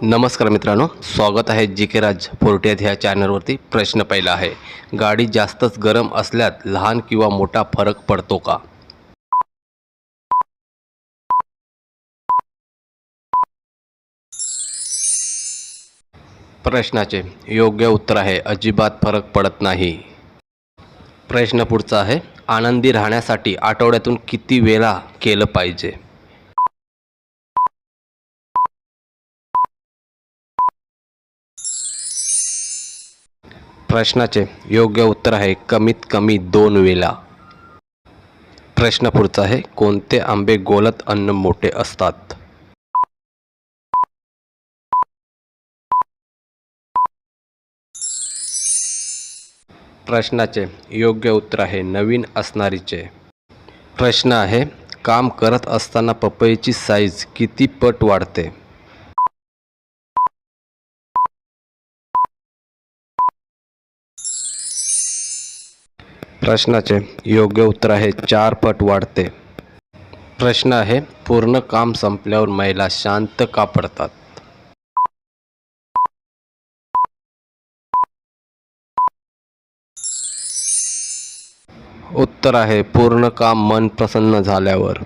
नमस्कार मित्रांनो स्वागत आहे जी के राज फोर्टियात ह्या चॅनलवरती प्रश्न पहिला आहे गाडी जास्तच गरम असल्यात लहान किंवा मोठा फरक पडतो का? प्रश्नाचे योग्य उत्तर आहे अजिबात फरक पडत नाही. प्रश्न पुढचा आहे आनंदी राहण्यासाठी आठवड्यातून किती वेळा केलं पाहिजे? प्रश्नाचे योग्य उत्तर आहे कमीत कमी दोन वेळा. प्रश्न पुढचा आहे कोणते आंबे गोलत अन्न मोठे असतात? प्रश्नाचे योग्य उत्तर आहे नवीन असणारीचे. प्रश्न आहे काम करत असताना पपईची साईज किती पट वाढते? प्रश्नाचे योग्य उत्तर आहे चार पट वाढते. प्रश्न आहे पूर्ण काम संपल्यावर महिला शांत का पडतात? उत्तर आहे पूर्ण काम मन प्रसन्न झाल्यावर.